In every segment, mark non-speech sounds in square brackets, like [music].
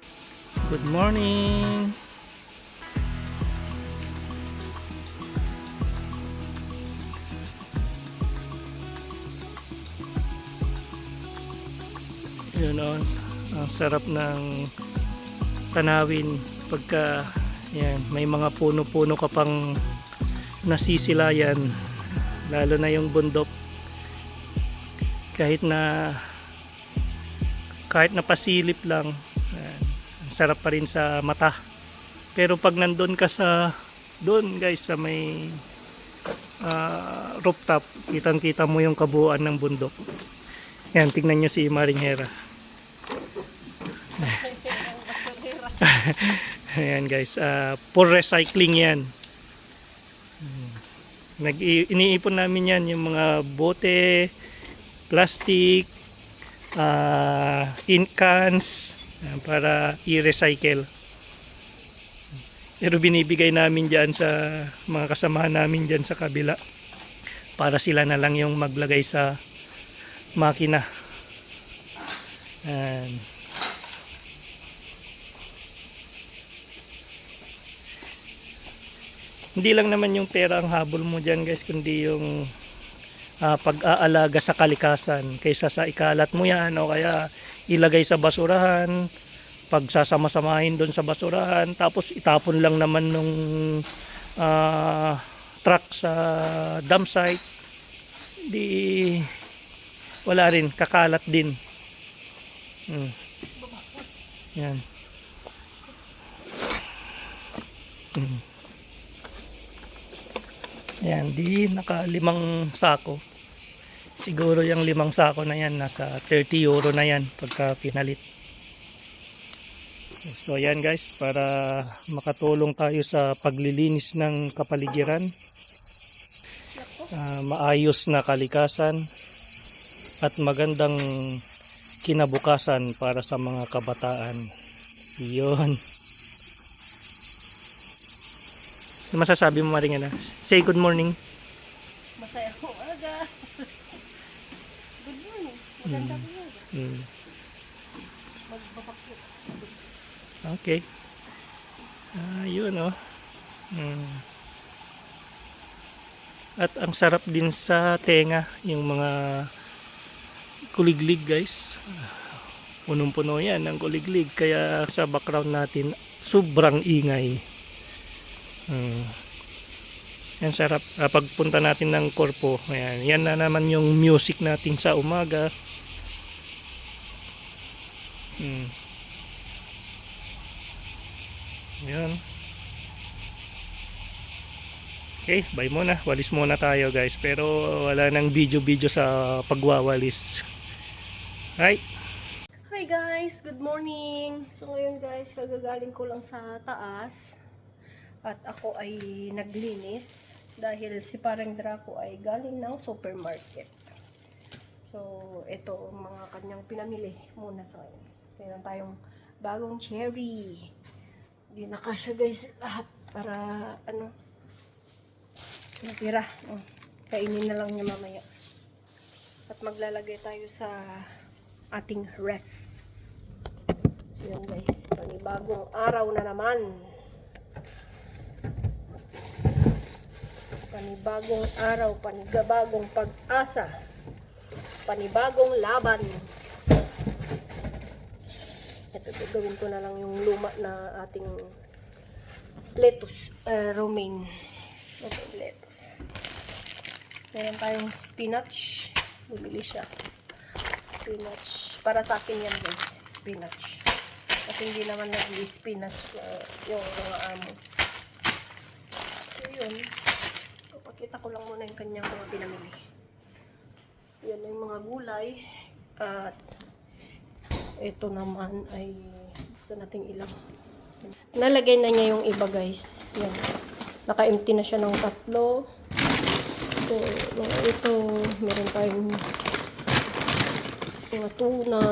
Good morning. Yun o, ang sarap ng tanawin pagka yan, may mga puno-puno ka pang nasisilayan lalo na yung bundok kahit na kahit na pasilip lang yan, ang sarap pa rin sa mata pero pag nandun ka sa doon guys sa may ah, rooftop kitang kita mo yung kabuuan ng bundok yan tingnan nyo si Maring Hera [laughs] Ayan guys, ah, for recycling yan. Hmm. Nag iniipon namin yan yung mga bote, plastic, ah, tin cans para i-recycle. Pero binibigay namin dyan sa mga kasamahan namin dyan sa kabila para sila na lang yung maglagay sa makina. Ayan. hindi lang naman yung pera ang habol mo dyan guys kundi yung ah, pag-aalaga sa kalikasan kaysa sa ikalat mo yan o kaya ilagay sa basurahan pagsasama-samahin doon sa basurahan tapos itapon lang naman nung ah, truck sa dump site di wala rin kakalat din hmm. yan hmm. Ayan, di naka limang sako. Siguro yung limang sako na yan, nasa 30 euro na yan pagka pinalit. So ayan guys, para makatulong tayo sa paglilinis ng kapaligiran. Ah, maayos na kalikasan at magandang kinabukasan para sa mga kabataan. Iyon. Ano masasabi mo Maring? Say good morning. Masaya ko aga. Good morning. Mm. yun. Mm. Okay. Ah, yun oh. Mm. At ang sarap din sa tenga, yung mga kuliglig guys. Punong-puno yan ng kuliglig. Kaya sa background natin, sobrang ingay. Mm. Yan sarap. Ah, pagpunta natin ng korpo, ayan, yan na naman yung music natin sa umaga. Mm. Yan. Okay, bye muna. Walis muna tayo guys. Pero wala nang video-video sa pagwawalis. Hi! Hi guys, good morning. So ngayon guys, kagagaling ko lang sa taas. At ako ay naglinis dahil si parang Draco ay galing ng supermarket. So, ito mga kanyang pinamili muna sa ngayon. Meron tayong bagong cherry. Hindi na kasya guys lahat para ano natira. Mm. Kainin na lang niya mamaya. At maglalagay tayo sa ating ref. So yun guys, panibagong araw na naman. Panibagong araw, panibagong pag-asa. Panibagong laban. Ito, gawin ko na lang yung luma na ating lettuce, uh, romaine. Ito, lettuce. Meron tayong spinach. Bumili siya. Spinach. Para sa akin yan guys, spinach. Kasi hindi naman nag-spinach uh, yung mga amo. So yun. Papakita ko lang muna yung kanyang mga pinamili. Yan yung mga gulay. At ito naman ay sa nating ilang. Nalagay na niya yung iba guys. Yan. Naka-empty na siya ng tatlo. So, ito, meron tayong mga tuna,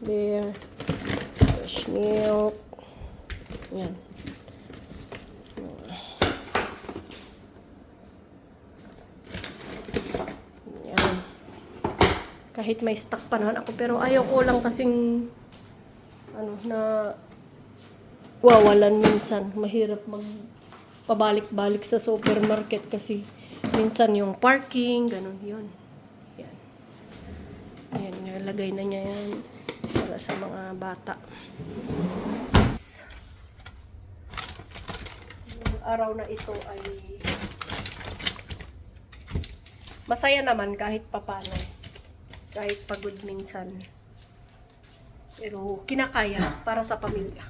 beer, fresh milk. Yan. Kahit may stock pa naman ako, pero ayaw ko lang kasing ano na wawalan minsan. Mahirap mag pabalik-balik sa supermarket kasi minsan yung parking, ganun yun. Yan. Yan, nilagay na niya yan para sa mga bata. Yung araw na ito ay masaya naman kahit papano. Kahit pagod minsan. Pero kinakaya para sa pamilya.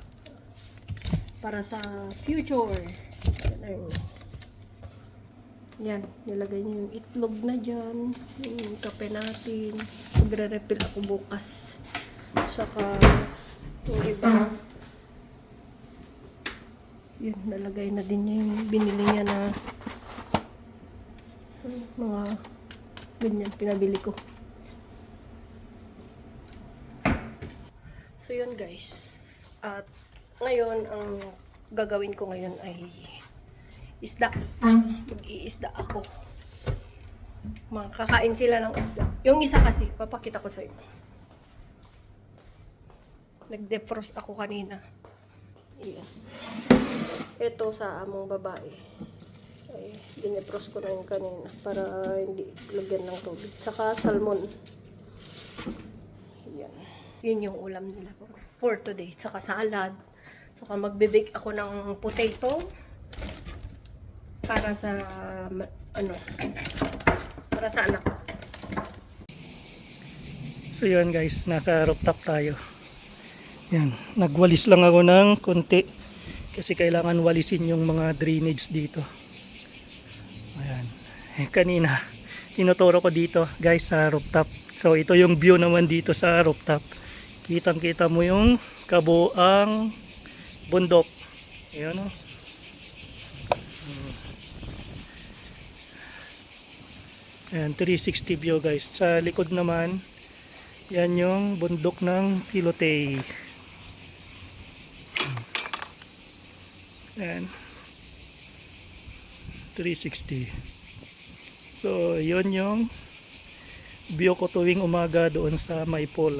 Para sa future. Yan, nilagay niyo yung itlog na dyan. Yung kape natin. Magre-refill ako bukas. Saka yung iba. Yun, nalagay na din niya yung binili niya na mga ganyan pinabili ko. So yun guys. At ngayon ang gagawin ko ngayon ay isda. Mag-iisda ako. Makakain sila ng isda. Yung isa kasi, papakita ko sa inyo. Nag-defrost ako kanina. Iyan. Ito sa among babae. Ay, dinefrost ko na yung kanina para hindi lagyan ng tubig. Saka salmon. Yun yung ulam nila for, today. Saka salad. Saka magbe-bake ako ng potato para sa ano para sa anak. So yun guys, nasa rooftop tayo. Yan, nagwalis lang ako ng konti kasi kailangan walisin yung mga drainage dito. Ayan. Eh, kanina, tinuturo ko dito guys sa rooftop. So ito yung view naman dito sa rooftop. Kitang kita mo yung kabuang bundok. Ayan o. Ayan, 360 view guys. Sa likod naman, yan yung bundok ng Pilotay. Ayan. 360. So, yun yung view ko tuwing umaga doon sa Maypol.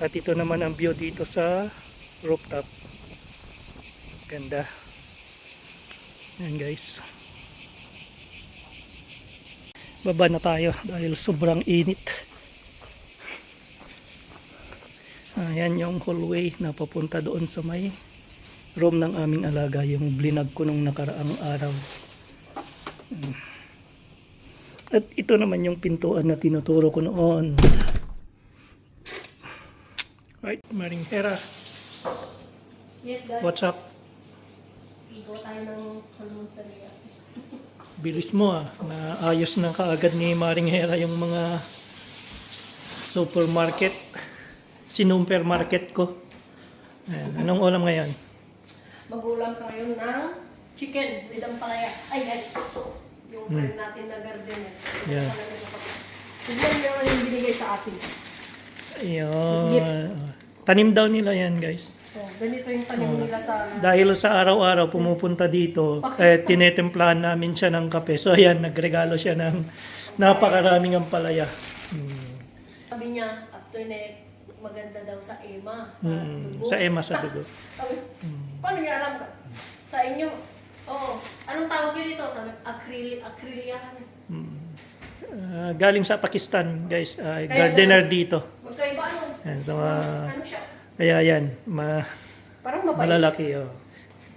At ito naman ang view dito sa rooftop. Ganda. Ayan guys. Baba na tayo dahil sobrang init. Ayan yung hallway na papunta doon sa may room ng aming alaga, yung blinag ko nung nakaraang araw. At ito naman yung pintuan na tinuturo ko noon. Right, Maring Hera, Yes guys, what's up? igo tayo ng salmon sa. [laughs] Bilis mo ah, naayos na kaagad ni Maring Hera yung mga supermarket, sinumpermarket ko. Ayan, anong ulam ngayon? Magulang tayo ng chicken with ang palaya. Ay guys, yung friend natin na gardener. Yeah. Niyo naman yung binigay sa atin. Ayun. Tanim daw nila yan guys. So, ganito yung tanim nila sa... Dahil sa araw-araw pumupunta dito, eh, tinetemplahan namin siya ng kape. So ayan, nagregalo siya ng napakaraming ampalaya. Hmm. Sabi niya, at net, maganda daw sa EMA. Sa Mm, dugo. sa EMA sa dugo. [laughs] Sabi, paano niya alam ka? Sa inyo, oo, anong tawag yun dito? Sabi, acryl, acrylian. Ah, galing sa Pakistan, guys. Ah, gardener dito. Mga, Ano siya? kaya yan, ma, Parang mapait. malalaki. Oh.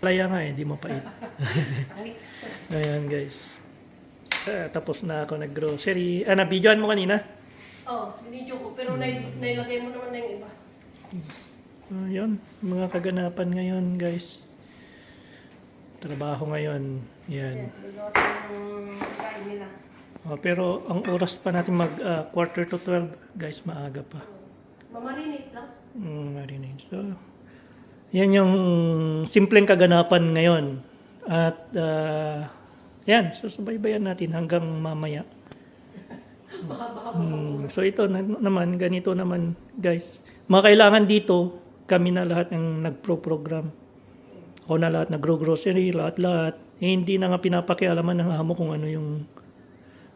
Palaya nga eh, di mapait. Tangik. [laughs] [laughs] Ayan guys. Ah, tapos na ako nag-grocery. Ah, nabidyoan mo kanina? Oo, oh, video ko. Pero nai- nailagay mo naman na yung iba. Ah, yun, mga kaganapan ngayon guys. Trabaho ngayon. Yan. Yan, nila. Oh, pero ang oras pa natin mag ah, quarter to 12 guys, maaga pa. Mamarinate lang. Mm, marinade. So, yan yung simpleng kaganapan ngayon. At ah, yan, susubaybayan natin hanggang mamaya. [laughs] Mm, so ito na, naman, ganito naman guys. Mga kailangan dito, kami na lahat ang nagpro-program. Ako na lahat nagro-grocery, lahat-lahat. Eh, hindi na nga pinapakialaman ng amo kung ano yung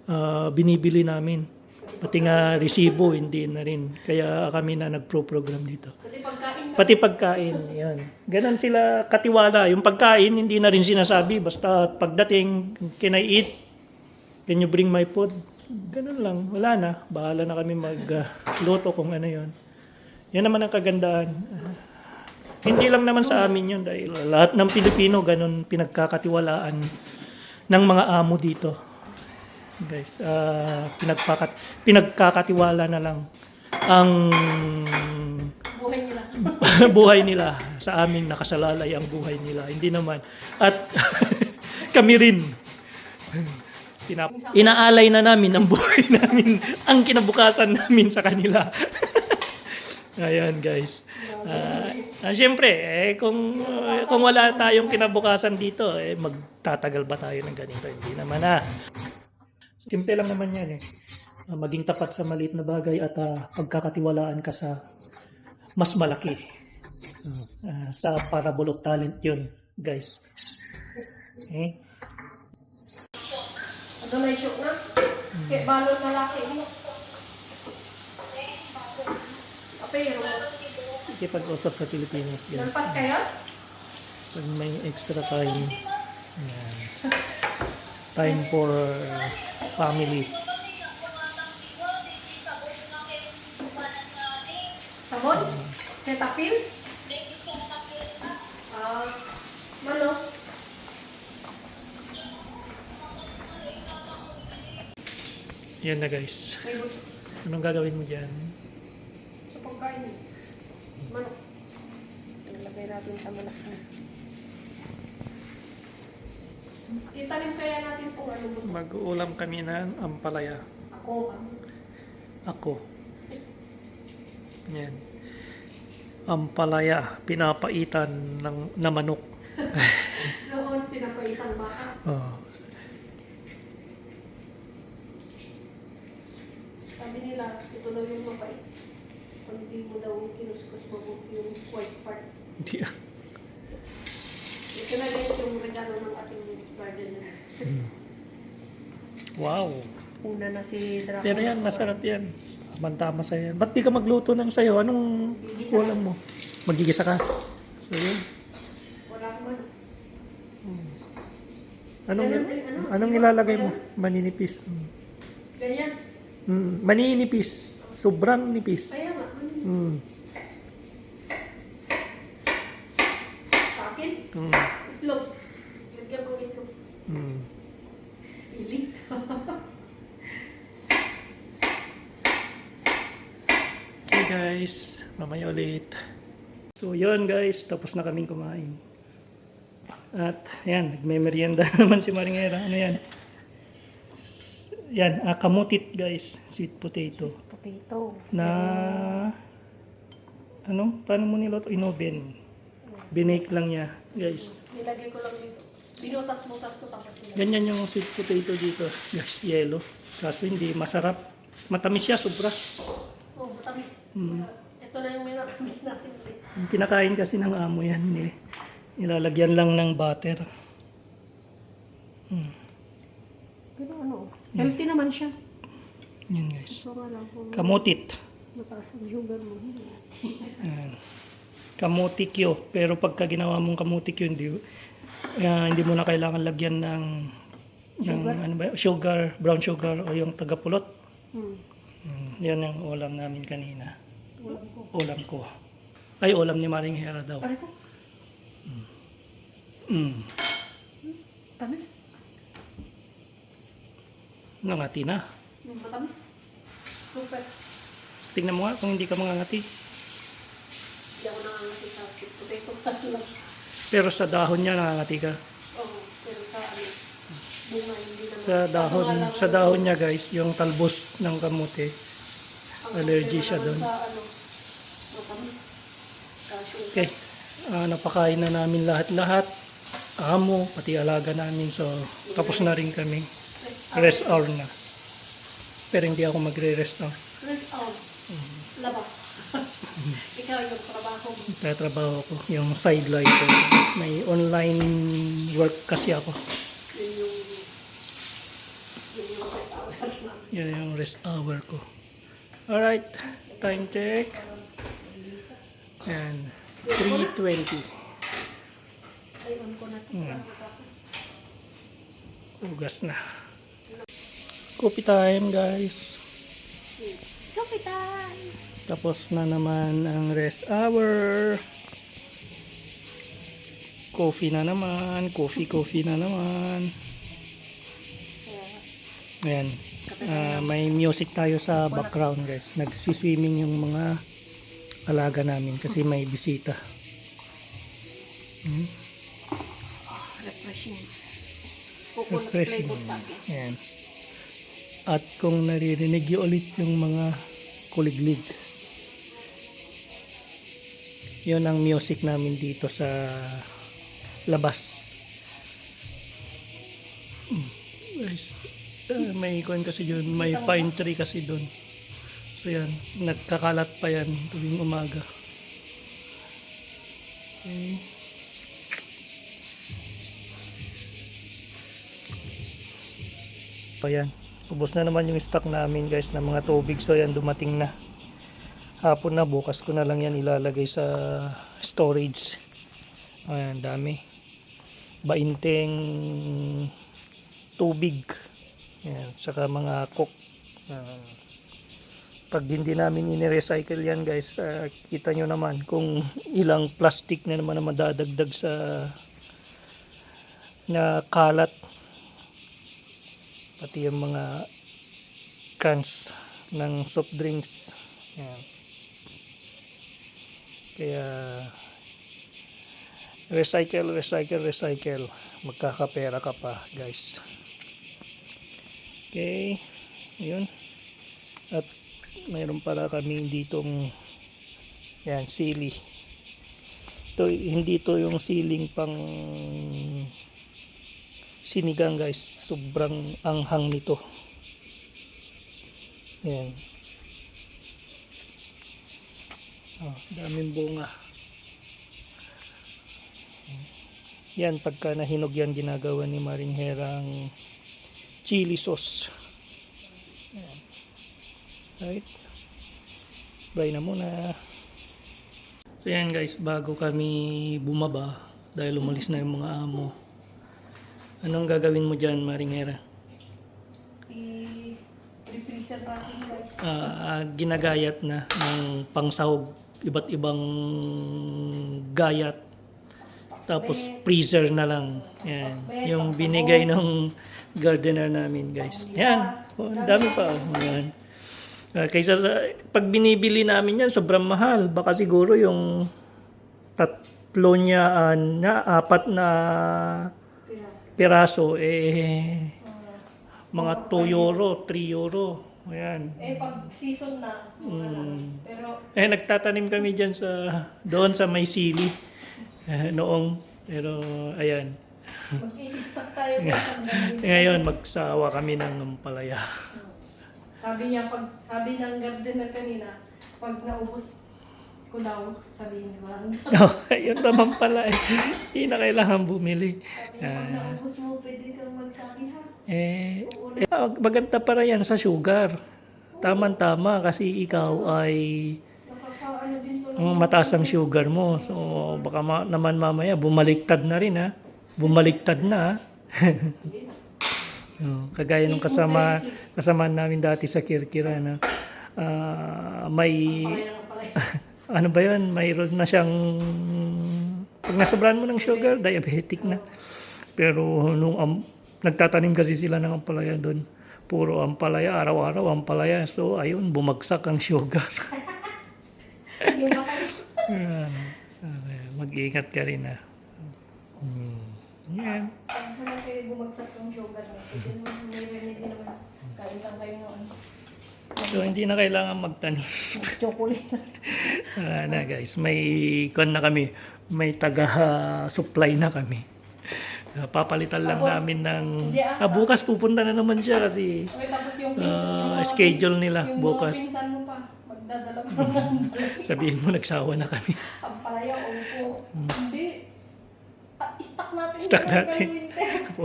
ah, binibili namin. Pati nga resibo, hindi na rin. Kaya kami na nagpro-program dito. Kasi pagkain ka Pati pagkain, yan. Ganon sila katiwala. Yung pagkain, hindi na rin sinasabi. Basta pagdating, can I eat? Can you bring my food? Ganon lang. Wala na. Bahala na kami magluto kung ano yon. Yan naman ang kagandaan. Hindi lang naman sa amin yun dahil lahat ng Pilipino ganon pinagkakatiwalaan ng mga amo dito. Guys, ah, pinagpakat pinagkakatiwala na lang ang Buhay nila. [laughs] buhay nila sa amin nakasalalay ang buhay nila. Hindi naman. At [laughs] kami rin. Pinap- inaalay na namin ang buhay [laughs] namin, ang kinabukasan namin sa kanila. Ayan guys. Ah, ah, Siyempre, eh, kung, kung wala tayong kinabukasan dito, eh, magtatagal ba tayo ng ganito? Hindi naman ah. Simple lang naman yan eh. Ah, maging tapat sa maliit na bagay at ah, pagkakatiwalaan ka sa mas malaki. Ah, sa Parable of Talent yun, guys. Eh? Ano may shock na? Kaya balon na laki mo. Apero. Ikipag-usap sa Pilipinas, guys. Lampas kayo? Pag may extra time, yan. time for family. Sabon? Cetaphil? Ah, mano? Yan na guys. Anong gagawin mo dyan? sa pagkain. Manok. Nilagay natin sa na. Itanim kaya natin kung ano mo. Mag-uulam kami ng ampalaya. Ako. Ako. Yan. Ampalaya, pinapaitan ng, na manok. [laughs] Noon, pinapaitan baka. Oh. Sabi nila, ito daw yung mabait. Pag hindi mo daw kinuskus mabuti yung white part. Hindi ah. Ito na guys yung regalo ng ating gardener. [laughs] Wow. Una na si Draco. Pero yan, masarap yan. Tama sa yan. Ba't di ka magluto ng sayo? Anong ulam mo? Magigisa ka? So yun. Wala man. Anong, anong ilalagay mo? Maninipis. Ganyan. Mm, maninipis. Sobrang nipis. Kaya nga. ano, Mm. Akin, Mm. itlog. Lagyan ko itlog. Mm. Pili. Okay guys, mamaya ulit. So yun guys, tapos na kaming kumain. At yan, nagme-merienda [laughs] naman si Maringera. Ano yan? Yan, ah, kamutit guys, sweet potato. Potato. Na, ano, paano mo niluto? Inoven. Binake lang niya, guys. Nilagay ko lang dito. Binutas-butas ko tapos nilagay. Ganyan yung sweet potato dito, guys, yellow. Kaso hindi masarap. Matamis siya, sobra. Oh, matamis. Mm. Ito na yung minatamis [laughs] natin. Yung Kinakain kasi ng amo yan. Eh. Nilalagyan lang ng butter. Hmm. Pero ano, healthy naman siya. Yan guys. Kamutit. mataas ang sugar mo. Yan. Kamutikyo. Pero pagka ginawa mong kamutikyo, hindi, ah, hindi mo na kailangan lagyan ng, ng ano ba, sugar, brown sugar o yung tagapulot. Hmm. Hmm. Yan yung ulam namin kanina. Ulam ko. Ulam ko. Ay, ulam ni Maring Hera daw. Pare ko, Mm. tamis. Nangati na. Hmm, Matamis. Super. Tingnan mo nga kung hindi ka mangangati. Pero sa dahon niya nangangati ka. Oo, pero sa ano. Sa dahon, sa dahon niya guys, yung talbos ng kamote. allergy siya doon. Sa ano. Okay. Ah, napakain na namin lahat-lahat. Amo, pati alaga namin. So, tapos na rin kami. Rest hour na. Pero hindi ako magre-rest hour. Rest out. Labas. Ikaw yung trabaho mo. Tatrabaho ko. Yung sideline ko. May online work kasi ako. Yun yung, yun yung rest hour ko. Alright. Time check. Yan. 320. Ayun ko na ito. Hmm. Ugas na. Coffee time guys. Time! Tapos na naman ang rest hour. Coffee na naman. Coffee, coffee na naman. Ayan. Ah, may music tayo sa background guys. Nagsiswimming yung mga alaga namin kasi may bisita. Hmm? Refreshing. Refreshing. Ayan. At kung naririnig nyo ulit yung mga kuliglig. Yun ang music namin dito sa labas. Mm. Ah, may kuwan kasi yun, may pine tree kasi doon. So yan, nagkakalat pa yan tuwing umaga. Okay. So yan, ubos na naman yung stock namin guys ng mga tubig. So yan, dumating na. Hapon na, bukas ko na lang yan ilalagay sa storage. Ayan, dami. Bainteng tubig. Ayan, saka mga cook. Ah, pag hindi namin ini-recycle yan guys, ah, kita nyo naman kung ilang plastic na naman na madadagdag sa na kalat pati yung mga cans ng soft drinks. Yan. kaya recycle recycle recycle. Magkakapera ka pa guys. Okay. Yun at mayroon pala kami ditong yan sili. Ito hindi to yung siling pang sinigang guys. Sobrang anghang nito. Yan oh, daming bunga. Yan pagka nahinog yan ginagawa ni Maring Herang chili sauce. Yan. right bye na muna. So yan guys. Bago kami bumaba dahil umalis na yung mga amo anong gagawin mo dyan Maring Hera? I-represent natin guys. Ah, ah, ginagayat na ng pangsahog iba't ibang gayat. Tapos freezer na lang. Yan yung binigay ng gardener namin guys. Yan. oh, dami pa. Yan. Ah, kaysa sa- pag binibili namin yan sobrang mahal. Baka siguro yung tatlo niya ah, na apat na piraso eh mga 2 euro 3 euro ayan Eh, pag season na, na. Pero, Eh, nagtatanim kami dyan sa, doon sa may sili. Eh, noong, pero, ayan. mag-i-stock tayo. [laughs] Ngayon, magsawa kami ng ampalaya. Sabi niya, pag, sabi ng gardener kanina, pag naubos ko daw, sabi niya, walang [laughs] oh, yun naman pala eh. Hindi na kailangan bumili. Sabi niya, pag naubos mo, pwede kang magsabi ha. Eh, eh ah, maganda para yan sa sugar. Tama-tama kasi ikaw ay mataas ang sugar mo. So, baka ma- naman mamaya bumaliktad na rin ha. Bumaliktad na ha. [laughs] Oh, kagaya nung kasama kasama namin dati sa Kirkira na ah, may lang. [laughs] ano ba yun mayroon na siyang pag nasobrahan mo ng sugar diabetic na pero nung am- nagtatanim kasi sila ng ampalaya doon puro ampalaya araw-araw ampalaya so ayun bumagsak ang sugar. [laughs] Okay, mag-iingat ka rin ha hmm. yan wala kayo bumagsak yung sugar pwede naman may remedy naman. Kain lang kayo noon. So hindi na kailangan magtanim Chocolate. Ah, na guys, may kon na kami, may taga-supply na kami. Papalitan lang Tapos, namin ng hindi, ah, ah, bukas pupunta na naman siya kasi Okay, tapos yung pinsan, yung mga- schedule nila yung bukas. mga pinsan mo pa, magdadala pa ng [laughs] Sabihin mo nagsawa na kami. ang palaya o po. Hindi. Ah, stock natin. Yung natin.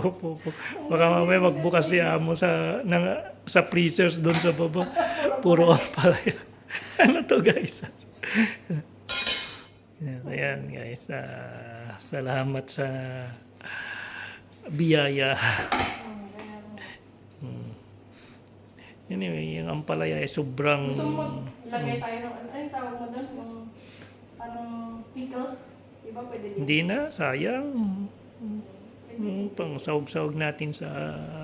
Winter. po, po, po. Baka mamaya magbukas si amo sa ng, sa freezers doon sa baba. Puro ang palaya. [laughs] ano to guys? Yan, Ayan guys, ah, salamat sa biyaya. Hmm. Anyway, yung ampalaya ay sobrang... Gusto mo ilagay tayo ng, ano yung tawag mo doon? Yung parang pickles? Diba pwede din? Hindi na, sayang. Hmm, pang sahog-sahog natin sa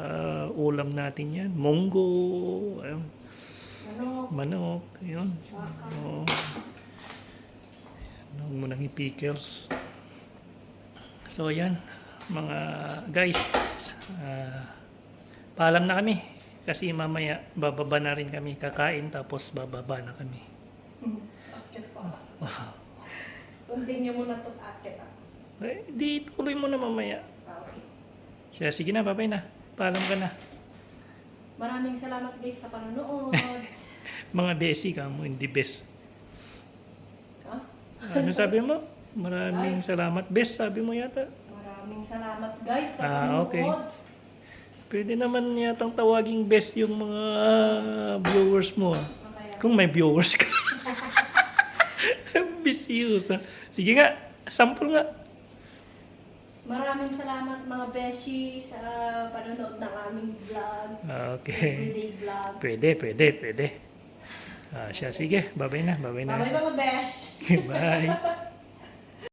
ah, ulam natin yan. Munggo, ayun, Ano? manok, yun. Oo. Ano mo nang i-pickles. So, ayan. Mga guys. ah, paalam na kami. Kasi mamaya bababa na rin kami. Kakain tapos bababa na kami. Akit pa. Continue mo na ito akit ah. Eh, di tuloy mo na mamaya. Okay. Siya, sige na, babay na. Paalam ka na. Maraming salamat guys sa panonood. [laughs] Mga besi ka mo, hindi best. ah, Ano sabi mo? Maraming salamat. Best, sabi mo yata. maraming salamat guys sa Ah, panonood. okay. Pwede naman yatang tawaging best yung mga viewers mo. ah. Okay. Kung may viewers ka. [laughs] Ah. Sige nga, sample nga. Maraming salamat mga beshi sa panonood ng aming vlog. Okay. Everyday vlog. Pwede, pwede, pwede. Ah, siya, sige. Babay na, babay na. [laughs] Bye mga besh! Bye.